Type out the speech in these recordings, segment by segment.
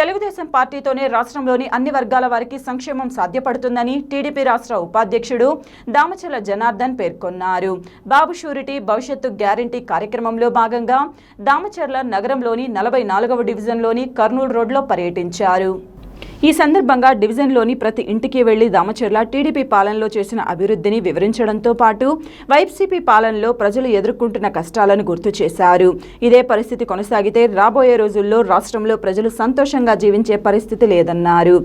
తెలుగుదేశం పార్టీతోనే రాష్ట్రంలోని అన్ని వర్గాల వారికి సంక్షేమం సాధ్యపడుతుందని టీడీపీ రాష్ట్ర ఉపాధ్యక్షుడు దామచల జనార్దన్ పేర్కొన్నారు. బాబు షూరిటీ భవిష్యత్తు గ్యారంటీ కార్యక్రమంలో భాగంగా దామచర్ల నగరంలోని నలభై నాలుగవ డివిజన్లోని కర్నూలు రోడ్లో పర్యటించారు. ఈ సందర్భంగా డివిజన్లోని ప్రతి ఇంటికి వెళ్ళి దామచర్ల టీడీపీ పాలనలో చేసిన అభివృద్ధిని వివరించడంతో పాటు వైసీపీ పాలనలో ప్రజలు ఎదుర్కొంటున్న కష్టాలను గుర్తు చేశారు. ఇదే పరిస్థితి కొనసాగితే రాబోయే రోజుల్లో రాష్ట్రంలో ప్రజలు సంతోషంగా జీవించే పరిస్థితి లేదన్నారు.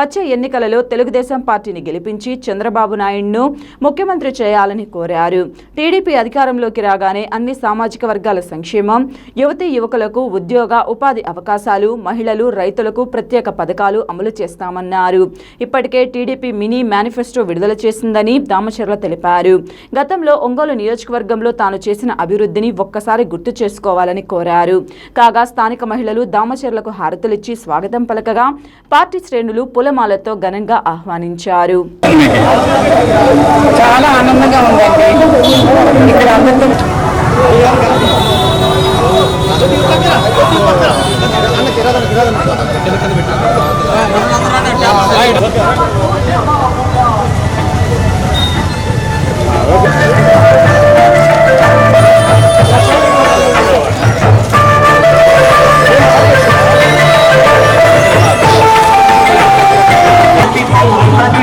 వచ్చే ఎన్నికలలో తెలుగుదేశం పార్టీని గెలిపించి చంద్రబాబు నాయుడును ముఖ్యమంత్రి చేయాలని కోరారు. టీడీపీ అధికారంలోకి రాగానే అన్ని సామాజిక వర్గాల సంక్షేమం యువతీ యువకులకు ఉద్యోగ ఉపాధి అవకాశాలు మహిళలు రైతులకు ప్రత్యేక పథకాలు అమలు చేస్తామన్నారు. ఇప్పటికే టీడీపీ మినీ మేనిఫెస్టో విడుదల చేసిందని దామచర్ల తెలిపారు. గతంలో ఒంగోలు నియోజకవర్గంలో తాను చేసిన అభివృద్ధిని ఒక్కసారి గుర్తు చేసుకోవాలని కోరారు. కాగా స్థానిక మహిళలు దామచర్లకు హారతులిచ్చి స్వాగతం పలకగా పార్టీ శ్రేణులు పులమాలతో ఘనంగా ఆహ్వానించారు. చాలా ఆనందంగా ఉందండి. ఇక్కడ అందరితో అది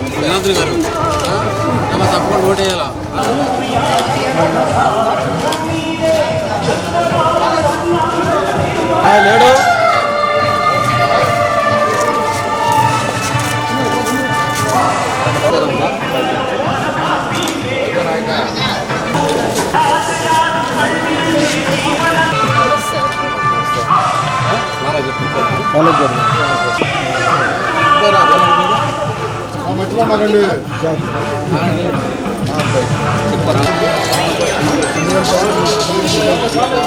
గారు. అమ్మ తప్పకుండా వేయాలా? లేడు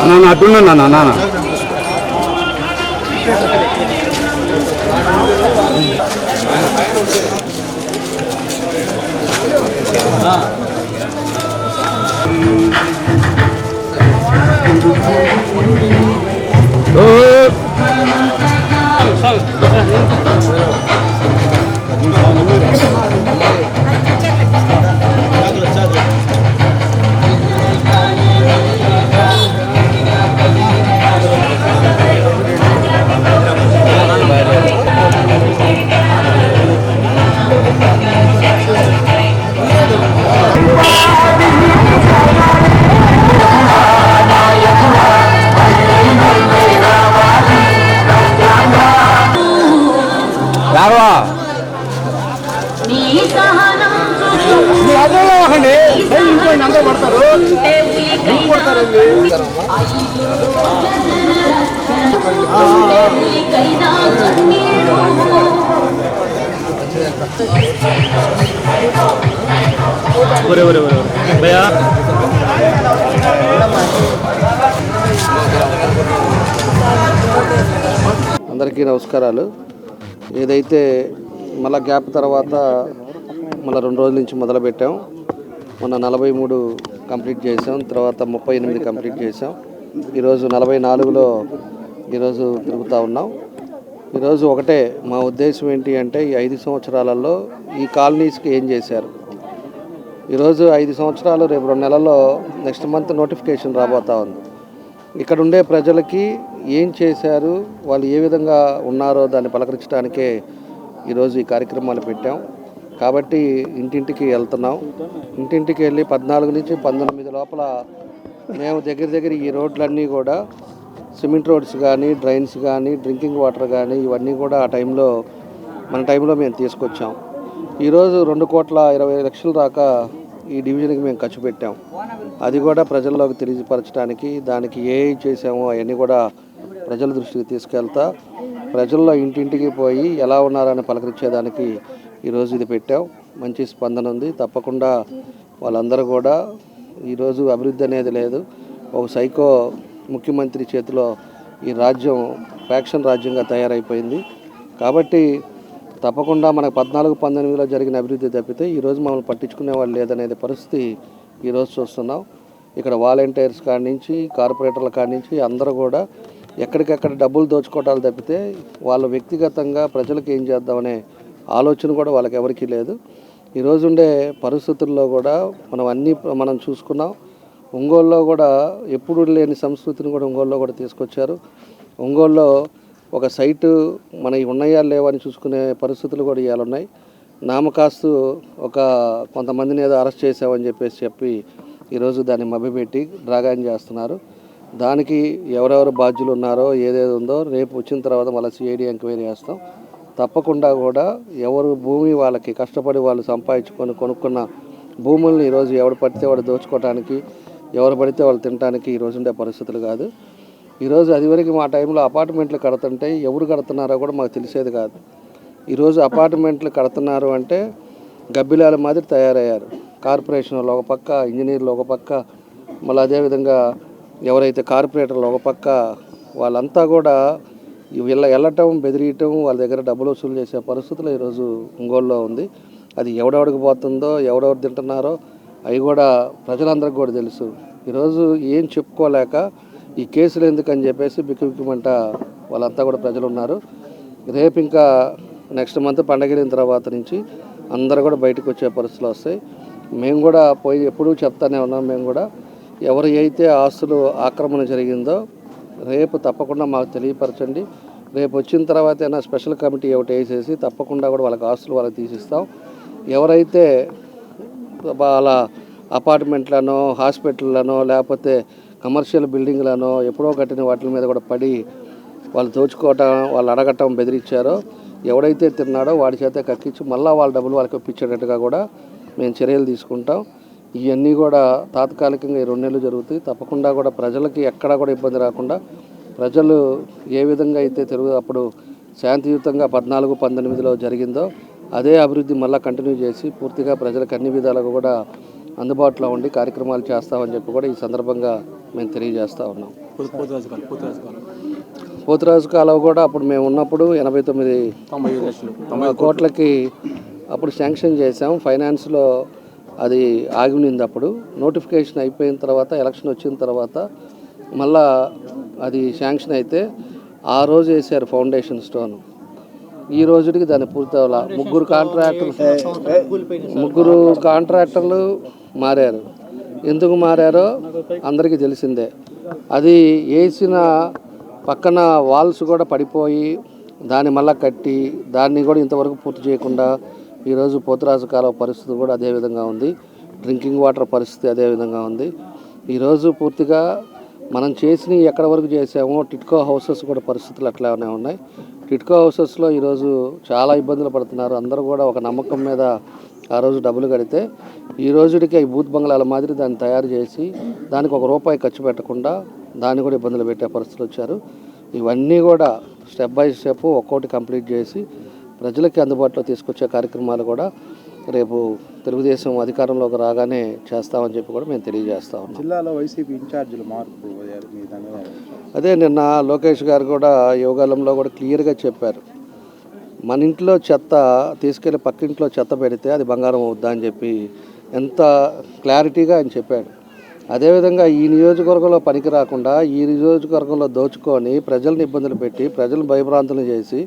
నాన్న అట్టున్నా నాన్న నాన్న ఒరే ఒరే ఒరే భయా అందరికీ నమస్కారాలు. ఏదైతే మళ్ళా గ్యాప్ తర్వాత మళ్ళీ రెండు రోజుల నుంచి మొదలుపెట్టాం. మొన్న నలభై మూడు కంప్లీట్ చేసాం తర్వాత ముప్పై ఎనిమిది కంప్లీట్ చేసాం ఈరోజు నలభై నాలుగులో ఈరోజు తిరుగుతూ ఉన్నాం. ఈరోజు ఒకటే మా ఉద్దేశం ఏంటి అంటే ఈ ఐదు సంవత్సరాలలో ఈ కాలనీస్కి ఏం చేశారు? ఈరోజు ఐదు సంవత్సరాలు రేపు రెండు నెలల్లో నెక్స్ట్ మంత్ నోటిఫికేషన్ రాబోతా ఉంది. ఇక్కడ ఉండే ప్రజలకి ఏం చేశారు? వాళ్ళు ఏ విధంగా ఉన్నారో దాన్ని పలకరించడానికే ఈరోజు ఈ కార్యక్రమాలు పెట్టాం. కాబట్టి ఇంటింటికి వెళ్తున్నాం. ఇంటింటికి వెళ్ళి పద్నాలుగు నుంచి పంతొమ్మిది లోపల మేము దగ్గర దగ్గర ఈ రోడ్లన్నీ కూడా సిమెంట్ రోడ్స్ కానీ డ్రైన్స్ కానీ డ్రింకింగ్ వాటర్ కానీ ఇవన్నీ కూడా ఆ టైంలో మన టైంలో మేము తీసుకొచ్చాం. ఈరోజు రెండు కోట్ల ఇరవై లక్షలు దాకా ఈ డివిజన్కి మేము ఖర్చు పెట్టాం. అది కూడా ప్రజల్లోకి తెలియపరచడానికి దానికి ఏ చేసామో అవన్నీ కూడా ప్రజల దృష్టికి తీసుకెళ్తా ప్రజల్లో ఇంటింటికి పోయి ఎలా ఉన్నారని పలకరించేదానికి ఈరోజు ఇది పెట్టాం. మంచి స్పందన ఉంది. తప్పకుండా వాళ్ళందరూ కూడా ఈరోజు అభివృద్ధి అనేది లేదు. ఒక సైకో ముఖ్యమంత్రి చేతిలో ఈ రాజ్యం ఫ్యాక్షన్ రాజ్యంగా తయారైపోయింది. కాబట్టి తప్పకుండా మనకు పద్నాలుగు పంతొమ్మిదిలో జరిగిన అభివృద్ధి తప్పితే ఈరోజు మమ్మల్ని పట్టించుకునే వాళ్ళు లేదనేది పరిస్థితి ఈరోజు చూస్తున్నాం. ఇక్కడ వాలంటీర్స్ కాడి నుంచి కార్పొరేటర్ల కాడి నుంచి అందరూ కూడా ఎక్కడికెక్కడ డబ్బులు దోచుకోవటాలు తప్పితే వాళ్ళ వ్యక్తిగతంగా ప్రజలకు ఏం చేద్దామనే ఆలోచన కూడా వాళ్ళకి ఎవరికీ లేదు. ఈరోజు ఉండే పరిస్థితుల్లో కూడా మనం అన్నీ మనం చూసుకున్నాం. ఒంగోలులో కూడా ఎప్పుడు లేని సంస్కృతిని కూడా ఒంగోలులో కూడా తీసుకొచ్చారు. ఒంగోలులో ఒక సైటు మన ఉన్నాయా లేవా అని చూసుకునే పరిస్థితులు కూడా ఇవాళ ఉన్నాయి. నామకాస్తు ఒక కొంతమందిని ఏదో అరెస్ట్ చేసామని చెప్పేసి చెప్పి ఈరోజు దాన్ని మభ్యపెట్టి డ్రాగాన్ చేస్తున్నారు. దానికి ఎవరెవరు బాధ్యులు ఉన్నారో ఏదేది ఉందో రేపు వచ్చిన తర్వాత మళ్ళీ సిఐడి ఎంక్వైరీ చేస్తాం. తప్పకుండా కూడా ఎవరు భూమి వాళ్ళకి కష్టపడి వాళ్ళు సంపాదించుకొని కొనుక్కున్న భూముల్ని ఈరోజు ఎవడు పడితే వాడు దోచుకోవడానికి ఎవరు పడితే వాళ్ళు తినడానికి ఈరోజు ఉండే పరిస్థితులు కాదు. ఈరోజు అదివరకు మా టైంలో అపార్ట్మెంట్లు కడుతుంటే ఎవరు కడుతున్నారో కూడా మాకు తెలిసేది కాదు. ఈరోజు అపార్ట్మెంట్లు కడుతున్నారు అంటే గబ్బిలాల మాదిరి తయారయ్యారు. కార్పొరేషన్ వాళ్ళు ఒక పక్క ఇంజనీర్లు ఒక పక్క మళ్ళీ అదేవిధంగా ఎవరైతే కార్పొరేటర్లు ఒక పక్క వాళ్ళంతా కూడా వీళ్ళ వెళ్ళటం బెదిరియటం వాళ్ళ దగ్గర డబ్బులు వసూలు చేసే పరిస్థితులు ఈరోజు ఒంగోలులో ఉంది. అది ఎవడెవడికి పోతుందో ఎవడెవరు తింటున్నారో అవి కూడా ప్రజలందరికీ కూడా తెలుసు. ఈరోజు ఏం చెప్పుకోలేక ఈ కేసులు ఎందుకని చెప్పేసి బిక్కుబిక్కుమంట వాళ్ళంతా కూడా ప్రజలు ఉన్నారు రేపు ఇంకా నెక్స్ట్ మంత్ పండగలిన తర్వాత నుంచి అందరూ కూడా బయటకు వచ్చే పరిస్థితులు వస్తాయి. మేము కూడా పోయి ఎప్పుడూ చెప్తానే ఉన్నాం మేము కూడా. ఎవరు అయితే ఆస్తులు ఆక్రమణ జరిగిందో రేపు తప్పకుండా మాకు తెలియపరచండి. రేపు వచ్చిన తర్వాత అయినా స్పెషల్ కమిటీ ఒకటి వేసేసి తప్పకుండా కూడా వాళ్ళకి ఆస్తులు వాళ్ళకి తీసిస్తాం. ఎవరైతే వాళ్ళ అపార్ట్మెంట్లనో హాస్పిటల్లనో లేకపోతే కమర్షియల్ బిల్డింగ్లనో ఎప్పుడో కట్టిన వాటి మీద కూడా పడి వాళ్ళు దోచుకోవటం వాళ్ళు అడగటం బెదిరించారో ఎవడైతే తిన్నాడో వాడి చేత కక్కించి మళ్ళీ వాళ్ళ డబ్బులు వాళ్ళకి ఇప్పించేటట్టుగా కూడా మేము చర్యలు తీసుకుంటాం. ఇవన్నీ కూడా తాత్కాలికంగా ఈ రెండు నెలలు జరుగుతాయి. తప్పకుండా కూడా ప్రజలకి ఎక్కడా కూడా ఇబ్బంది రాకుండా ప్రజలు ఏ విధంగా అయితే తెలుగు అప్పుడు శాంతియుతంగా పద్నాలుగు పంతొమ్మిదిలో జరిగిందో అదే అభివృద్ధి మళ్ళీ కంటిన్యూ చేసి పూర్తిగా ప్రజలకు అన్ని విధాలుగా కూడా అందుబాటులో ఉండి కార్యక్రమాలు చేస్తామని చెప్పి కూడా ఈ సందర్భంగా మేము తెలియజేస్తా ఉన్నాం. పోతురాజు కాలం పోతురాజు కాలం పోతురాజు కాలువ కూడా అప్పుడు మేము ఉన్నప్పుడు ఎనభై తొమ్మిది కోట్లకి అప్పుడు శాంక్షన్ చేసాం ఫైనాన్స్లో అది ఆగి ఉన్నింది అప్పుడు నోటిఫికేషన్ అయిపోయిన తర్వాత ఎలక్షన్ వచ్చిన తర్వాత మళ్ళా అది శాంక్షన్ అయితే ఆ రోజు వేసారు ఫౌండేషన్ స్టోన్. ఈ రోజుకి దాన్ని పూర్తి అవ్వాల ముగ్గురు కాంట్రాక్టర్లు ముగ్గురు కాంట్రాక్టర్లు మారారు. ఎందుకు మారారో అందరికీ తెలిసిందే. అది వేసిన పక్కన వాల్స్ కూడా పడిపోయి దాన్ని మళ్ళా కట్టి దాన్ని కూడా ఇంతవరకు పూర్తి చేయకుండా ఈరోజు పోతురాజు కాలువ పరిస్థితి కూడా అదే విధంగా ఉంది. డ్రింకింగ్ వాటర్ పరిస్థితి అదే విధంగా ఉంది. ఈరోజు పూర్తిగా మనం చేసినవి ఎక్కడ వరకు చేసామో టిట్కో హౌసెస్ కూడా పరిస్థితులు అట్లానే ఉన్నాయి. టిట్కో హౌసెస్లో ఈరోజు చాలా ఇబ్బందులు పడుతున్నారు. అందరూ కూడా ఒక నమ్మకం మీద ఆ రోజు డబ్బులు కడితే ఈ రోజుడికి ఈ బూత్ బంగ్లాల మాదిరి దాన్ని తయారు చేసి దానికి ఒక రూపాయి ఖర్చు పెట్టకుండా దాన్ని కూడా ఇబ్బందులు పెట్టే పరిస్థితులు వచ్చారు. ఇవన్నీ కూడా స్టెప్ బై స్టెప్ ఒక్కోటి కంప్లీట్ చేసి ప్రజలకి అందుబాటులో తీసుకొచ్చే కార్యక్రమాలు కూడా రేపు తెలుగుదేశం అధికారంలోకి రాగానే చేస్తామని చెప్పి కూడా మేము తెలియజేస్తా ఉన్నాం. జిల్లాలో వైసీపీ ఇన్ఛార్జీలు మార్పు అదే నిన్న లోకేష్ గారు కూడా యోగాలంలో కూడా క్లియర్గా చెప్పారు. మన ఇంట్లో చెత్త తీసుకెళ్ళి పక్కింట్లో చెత్త పెడితే అది బంగారం అవుద్దా అని చెప్పి ఎంత క్లారిటీగా ఆయన చెప్పాడు. అదేవిధంగా ఈ నియోజకవర్గంలో పనికి రాకుండా ఈ నియోజకవర్గంలో దోచుకొని ప్రజల్ని ఇబ్బందులు పెట్టి ప్రజలను భయభ్రాంతులు చేసి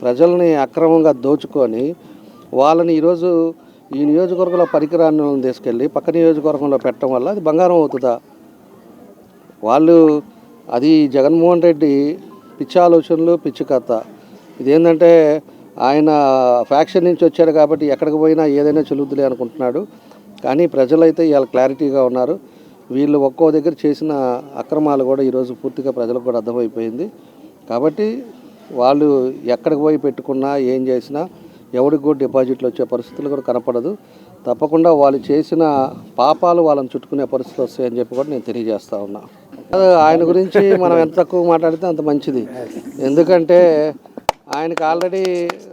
ప్రజల్ని అక్రమంగా దోచుకొని వాళ్ళని ఈరోజు ఈ నియోజకవర్గంలో పరికరాన్ని తీసుకెళ్ళి పక్క నియోజకవర్గంలో పెట్టడం వల్ల అది బంగారం అవుతుందా? వాళ్ళు అది జగన్మోహన్ రెడ్డి పిచ్చి ఆలోచనలు పిచ్చి కథ. ఇదేంటంటే ఆయన ఫ్యాక్షన్ నుంచి వచ్చాడు కాబట్టి ఎక్కడికి పోయినా ఏదైనా చెల్లుద్దులే అనుకుంటున్నాడు. కానీ ప్రజలైతే ఇవాళ క్లారిటీగా ఉన్నారు. వీళ్ళు ఒక్కో దగ్గర చేసిన అక్రమాలు కూడా ఈరోజు పూర్తిగా ప్రజలకు కూడా అర్థమైపోయింది. కాబట్టి వాళ్ళు ఎక్కడికి పోయి పెట్టుకున్నా ఏం చేసినా ఎవరికి కూడా డిపాజిట్లు వచ్చే పరిస్థితులు కూడా కనపడదు. తప్పకుండా వాళ్ళు చేసిన పాపాలు వాళ్ళని చుట్టుకునే పరిస్థితులు వస్తాయని చెప్పి కూడా నేను తెలియజేస్తా ఉన్నా. ఆయన గురించి మనం ఎంత తక్కువ మాట్లాడితే అంత మంచిది. ఎందుకంటే ఆయనకి ఆల్రెడీ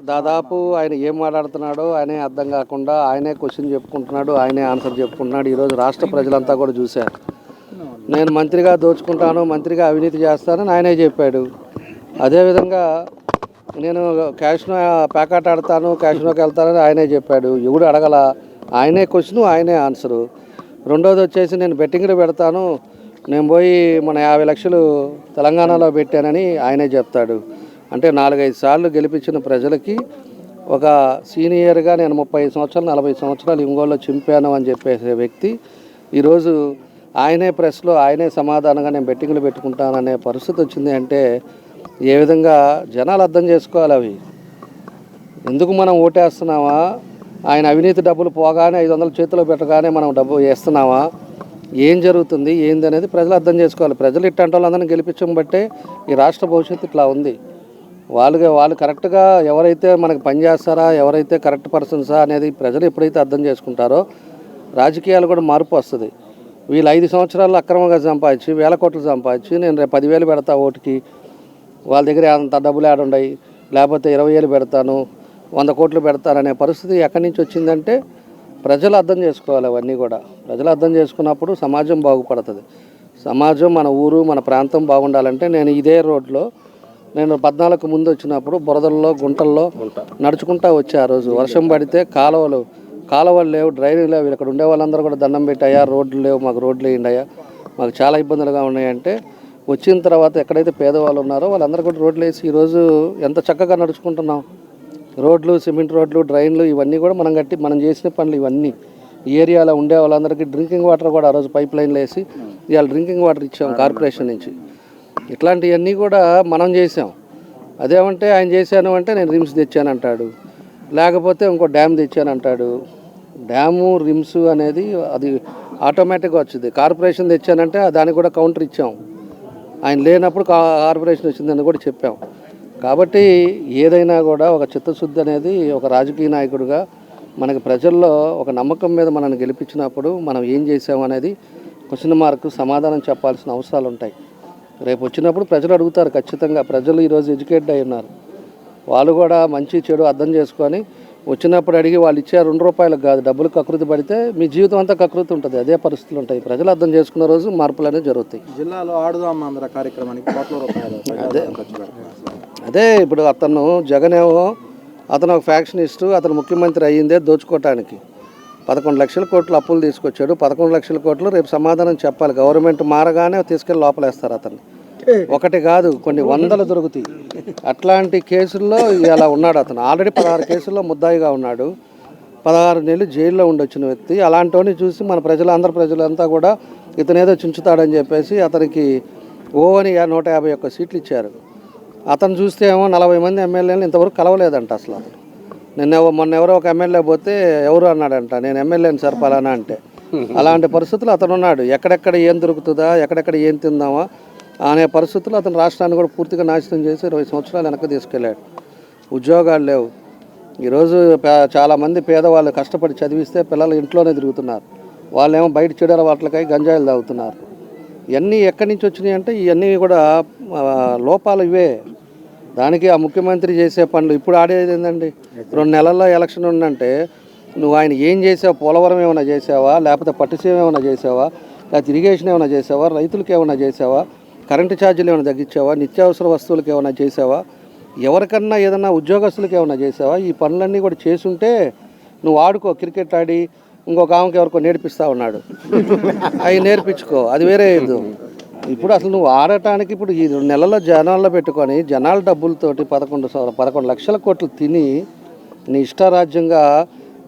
దాదాపు ఆయన ఏం మాట్లాడుతున్నాడో ఆయనే అర్థం కాకుండా ఆయనే క్వశ్చన్ చెప్పుకుంటున్నాడు ఆయనే ఆన్సర్ చెప్పుకుంటున్నాడు. ఈరోజు రాష్ట్ర ప్రజలంతా కూడా చూశారు. నేను మంత్రిగా దోచుకుంటాను మంత్రిగా అవినీతి చేస్తానని ఆయనే చెప్పాడు. అదేవిధంగా నేను క్యాష్నో ప్యాకెట్ ఆడతాను క్యాష్నోకి వెళ్తానని ఆయనే చెప్పాడు. ఎవడు అడగల? ఆయనే క్వశ్చన్ ఆయనే ఆన్సరు. రెండోది వచ్చేసి నేను బెట్టింగ్లో పెడతాను. నేను పోయి మన యాభై లక్షలు తెలంగాణలో పెట్టానని ఆయనే చెప్తాడు. అంటే నాలుగైదు సార్లు గెలిపించిన ప్రజలకి ఒక సీనియర్గా నేను ముప్పై సంవత్సరాలు నలభై సంవత్సరాలు ఇంగోల్లో చింపాను అని చెప్పేసే వ్యక్తి ఈరోజు ఆయనే ప్రెస్లో ఆయనే సమాధానంగా నేను బెట్టింగ్లు పెట్టుకుంటాననే పరిస్థితి వచ్చింది అంటే ఏ విధంగా జనాలు అర్థం చేసుకోవాలి అవి? ఎందుకు మనం ఓటేస్తున్నామా? ఆయన అవినీతి డబ్బులు పోగానే ఐదు వందల చేతిలో పెట్టగానే మనం డబ్బు వేస్తున్నామా? ఏం జరుగుతుంది? ఏంది అనేది ప్రజలు అర్థం చేసుకోవాలి. ప్రజలు ఇట్టంటే వాళ్ళందరినీ గెలిపించడం బట్టే ఈ రాష్ట్ర భవిష్యత్తు ఇట్లా ఉంది. వాళ్ళుగా వాళ్ళు కరెక్ట్గా ఎవరైతే మనకి పనిచేస్తారా ఎవరైతే కరెక్ట్ పర్సన్సా అనేది ప్రజలు ఎప్పుడైతే అర్థం చేసుకుంటారో రాజకీయాలు కూడా మార్పు వస్తుంది. వీళ్ళు ఐదు సంవత్సరాలు అక్రమంగా సంపాదించి వేల కోట్లు సంపాదించి నేను రేపు పదివేలు పెడతా ఓటుకి వాళ్ళ దగ్గర అంత డబ్బులు ఆడుండయి లేకపోతే ఇరవై వేలు పెడతాను వంద కోట్లు పెడతాననే పరిస్థితి ఎక్కడి నుంచి వచ్చిందంటే ప్రజలు అర్థం చేసుకోవాలి అవన్నీ కూడా. ప్రజలు అర్థం చేసుకున్నప్పుడు సమాజం బాగుపడుతుంది. సమాజం మన ఊరు మన ప్రాంతం బాగుండాలంటే నేను ఇదే రోడ్లో నేను పద్నాలుగు ముందు వచ్చినప్పుడు బురదల్లో గుంటల్లో నడుచుకుంటా వచ్చా ఆ రోజు. వర్షం పడితే కాలువలు కాలువలు లేవు డ్రైనేజ్ లేవు. ఇక్కడ ఉండే వాళ్ళందరూ కూడా దండం పెట్టాయా? రోడ్లు లేవు మాకు రోడ్లు వేయండియా మాకు చాలా ఇబ్బందులుగా ఉన్నాయంటే వచ్చిన తర్వాత ఎక్కడైతే పేదవాళ్ళు ఉన్నారో వాళ్ళందరూ కూడా రోడ్లు వేసి ఈరోజు ఎంత చక్కగా నడుచుకుంటున్నాం. రోడ్లు సిమెంట్ రోడ్లు డ్రైన్లు ఇవన్నీ కూడా మనం కట్టి మనం చేసిన పనులు ఇవన్నీ. ఈ ఏరియాలో ఉండే వాళ్ళందరికీ డ్రింకింగ్ వాటర్ కూడా ఆ రోజు పైప్ లైన్లు వేసి ఇవాళ డ్రింకింగ్ వాటర్ ఇచ్చాం కార్పొరేషన్ నుంచి. ఇట్లాంటివన్నీ కూడా మనం చేసాం. అదేమంటే ఆయన చేశాను అంటే నేను రిమ్స్ తెచ్చాను అంటాడు లేకపోతే ఇంకో డ్యామ్ తెచ్చాను అంటాడు డ్యాము రిమ్స్ అనేది అది ఆటోమేటిక్గా వచ్చింది. కార్పొరేషన్ తెచ్చానంటే దానికి కూడా కౌంటర్ ఇచ్చాం. ఆయన లేనప్పుడు కా- కార్పొరేషన్ వచ్చిందని కూడా చెప్పాం. కాబట్టి ఏదైనా కూడా ఒక చిత్తశుద్ధి అనేది ఒక రాజకీయ నాయకుడిగా మనకి ప్రజల్లో ఒక నమ్మకం మీద మనల్ని గెలిపించినప్పుడు మనం ఏం చేసాం అనేది క్వశ్చన్ మార్క్ సమాధానం చెప్పాల్సిన అవసరాలు ఉంటాయి. రేపు వచ్చినప్పుడు ప్రజలు అడుగుతారు ఖచ్చితంగా ప్రజలు ఈరోజు ఎడ్యుకేటెడ్ అయి ఉన్నారు. వాళ్ళు కూడా మంచి చెడు అర్థం చేసుకొని వచ్చినప్పుడు అడిగి వాళ్ళు ఇచ్చే రెండు రూపాయలకు కాదు డబ్బులు కకృతి పడితే మీ జీవితం అంతా కకృతి ఉంటుంది అదే పరిస్థితులు ఉంటాయి. ప్రజలు అర్థం చేసుకున్న రోజు మార్పులు అనేవి జరుగుతాయి. జిల్లాలో ఆడుదాం ఆంధ్ర కార్యక్రమానికి కోట్ల రూపాయలు పెడుతున్నారు అదే ఇప్పుడు అతను జగనేమో అతను ఒక ఫ్యాక్షనిస్టు అతను ముఖ్యమంత్రి అయ్యిందే దోచుకోవటానికి పదకొండు లక్షల కోట్లు అప్పులు తీసుకొచ్చాడు. పదకొండు లక్షల కోట్లు రేపు సమాధానం చెప్పాలి. గవర్నమెంట్ మారగానే తీసుకెళ్ళి లోపలేస్తారు అతన్ని. ఒకటి కాదు కొన్ని వందలు దొరుకుతాయి. అట్లాంటి కేసుల్లో ఇలా ఉన్నాడు అతను. ఆల్రెడీ పదహారు కేసుల్లో ముద్దాయిగా ఉన్నాడు. పదహారు నెలలు జైల్లో ఉండొచ్చిన వ్యక్తి. అలాంటివన్నీ చూసి మన ప్రజలు అందరు ప్రజలంతా కూడా ఇతను ఏదో చుంచుతాడని చెప్పేసి అతనికి ఓ అని నూట యాభై ఒక్క సీట్లు ఇచ్చారు. అతను చూస్తే ఏమో నలభై మంది ఎమ్మెల్యేలు ఇంతవరకు కలవలేదంట అసలు అతను. నిన్న మొన్న ఎవరో ఒక ఎమ్మెల్యే పోతే ఎవరు అన్నాడంట నేను ఎమ్మెల్యేని సార్ పలానా అంటే. అలాంటి పరిస్థితులు అతను ఉన్నాడు ఎక్కడెక్కడ ఏం దొరుకుతుందా ఎక్కడెక్కడ ఏం తిందామా అనే పరిస్థితుల్లో అతను రాష్ట్రాన్ని కూడా పూర్తిగా నాశనం చేసి ఇరవై సంవత్సరాలు వెనక్కి తీసుకెళ్ళాడు. ఉద్యోగాలు లేవు. ఈరోజు చాలామంది పేదవాళ్ళు కష్టపడి చదివిస్తే పిల్లలు ఇంట్లోనే తిరుగుతున్నారు. వాళ్ళేమో బయట చెడు అలవాట్లకై గంజాయిలు తాగుతున్నారు. ఇవన్నీ ఎక్కడి నుంచి వచ్చినాయి అంటే ఇవన్నీ కూడా లోపాలు ఇవే. దానికి ఆ ముఖ్యమంత్రి చేసే పనులు ఇప్పుడు ఆడేది ఏంటండి రెండు నెలల్లో ఎలక్షన్ ఉందంటే నువ్వు ఆయన ఏం చేసావు? పోలవరం ఏమైనా చేసావా? లేకపోతే పట్టుసీమ ఏమైనా చేసావా? లేకపోతే ఇరిగేషన్ ఏమైనా చేసావా? రైతులకు ఏమైనా చేసావా? కరెంటు ఛార్జీలు ఏమైనా తగ్గించావా? నిత్యావసర వస్తువులకు ఏమైనా చేసావా? ఎవరికన్నా ఏదన్నా ఉద్యోగస్తులకు ఏమైనా చేసావా? ఈ పనులన్నీ కూడా చేసుంటే నువ్వు ఆడుకో క్రికెట్ ఆడి ఇంకొక ఆమెకి ఎవరికో నేర్పిస్తా ఉన్నాడు. అవి నేర్పించుకో అది వేరే ఇది ఇప్పుడు అసలు నువ్వు ఆడటానికి ఇప్పుడు ఈ రెండు నెలల్లో జనాల్లో పెట్టుకొని జనాల డబ్బులతోటి పదకొండు పదకొండు లక్షల కోట్లు తిని నీ ఇష్టారాజ్యంగా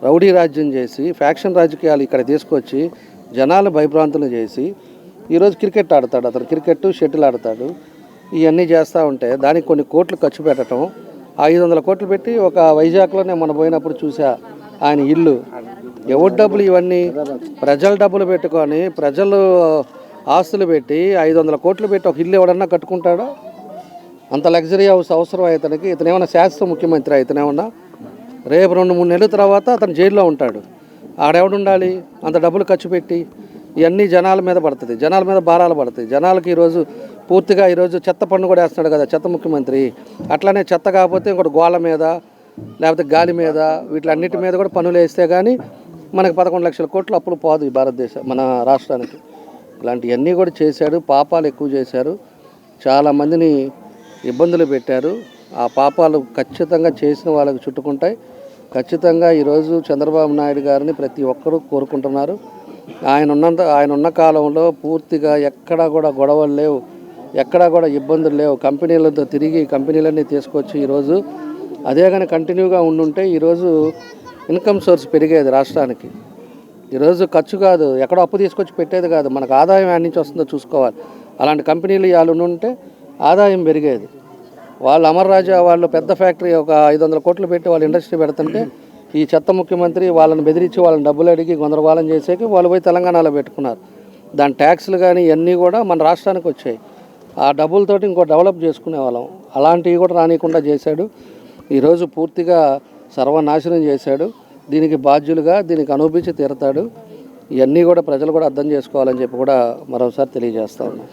రౌడీ రాజ్యం చేసి ఫ్యాక్షన్ రాజకీయాలు ఇక్కడ తీసుకొచ్చి జనాలు భయభ్రాంతులు చేసి ఈరోజు క్రికెట్ ఆడతాడు అతను క్రికెట్ షటిల్ ఆడతాడు. ఇవన్నీ చేస్తూ ఉంటే దానికి కొన్ని కోట్లు ఖర్చు పెట్టడం ఐదు వందల కోట్లు పెట్టి ఒక వైజాగ్లో నేను మొన్న పోయినప్పుడు చూసా ఆయన ఇల్లు. ఎవరి డబ్బులు ఇవన్నీ? ప్రజల డబ్బులు పెట్టుకొని ప్రజలు ఆస్తులు పెట్టి ఐదు వందల కోట్లు పెట్టి ఒక ఇల్లు ఎవడన్నా కట్టుకుంటాడా? అంత లగ్జరీ హౌస్ అవసరం ఇతనికి ఇతను ఏమన్నా శాశ్వత ముఖ్యమంత్రి ఇతనేమన్నా రేపు రెండు మూడు నెలల తర్వాత అతను జైల్లో ఉంటాడు. ఆడెవడు ఉండాలి? అంత డబ్బులు ఖర్చు పెట్టి ఇవన్నీ జనాల మీద పడుతుంది. జనాల మీద భారాలు పడుతుంది. జనాలకి ఈరోజు పూర్తిగా ఈరోజు చెత్త పన్ను కూడా వేస్తున్నాడు కదా చెత్త ముఖ్యమంత్రి. అట్లనే చెత్త కాకపోతే ఇంకోటి గోళ్ళ మీద లేకపోతే గాలి మీద వీటిలన్నిటి మీద కూడా పన్నులు వేస్తే కానీ మనకి పదకొండు లక్షల కోట్లు అప్పులు పోదు ఈ భారతదేశం మన రాష్ట్రానికి. ఇలాంటివన్నీ కూడా చేశాడు పాపాలు ఎక్కువ చేశారు. చాలామందిని ఇబ్బందులు పెట్టారు. ఆ పాపాలు ఖచ్చితంగా చేసిన వాళ్ళకి చుట్టుకుంటాయి. ఖచ్చితంగా ఈరోజు చంద్రబాబు నాయుడు గారిని ప్రతి ఒక్కరూ కోరుకుంటున్నారు. ఆయన ఉన్నంత ఆయన ఉన్న కాలంలో పూర్తిగా ఎక్కడా కూడా గొడవలు లేవు ఎక్కడా కూడా ఇబ్బందులు లేవు. కంపెనీలతో తిరిగి కంపెనీలన్నీ తీసుకొచ్చి ఈరోజు అదే కానీ కంటిన్యూగా ఉండుంటే ఈరోజు ఇన్కమ్ సోర్స్ పెరిగేది రాష్ట్రానికి. ఈరోజు ఖర్చు కాదు ఎక్కడో అప్పు తీసుకొచ్చి పెట్టేది కాదు మనకు ఆదాయం ఎక్కడి నుంచి వస్తుందో చూసుకోవాలి. అలాంటి కంపెనీలు ఇవాళ ఉంటే ఆదాయం పెరిగేది. వాళ్ళు అమర్ రాజా వాళ్ళు పెద్ద ఫ్యాక్టరీ ఒక ఐదు వందల కోట్లు పెట్టి వాళ్ళు ఇండస్ట్రీ పెడుతుంటే ఈ చెత్త ముఖ్యమంత్రి వాళ్ళని బెదిరించి వాళ్ళని డబ్బులు అడిగి గందరగోళం చేసేకి వాళ్ళు పోయి తెలంగాణలో పెట్టుకున్నారు. దాని ట్యాక్స్లు కానీ ఇవన్నీ కూడా మన రాష్ట్రానికి వచ్చాయి. ఆ డబ్బులతోటి ఇంకో డెవలప్ చేసుకునే వాళ్ళం. అలాంటివి కూడా రానియకుండా చేశాడు. ఈరోజు పూర్తిగా సర్వనాశనం చేశాడు. దీనికి బాధ్యులుగా దీనికి అనుభవించి తీరతాడు. ఇవన్నీ కూడా ప్రజలు కూడా అర్థం చేసుకోవాలని చెప్పి కూడా మరోసారి తెలియజేస్తా ఉన్నాం.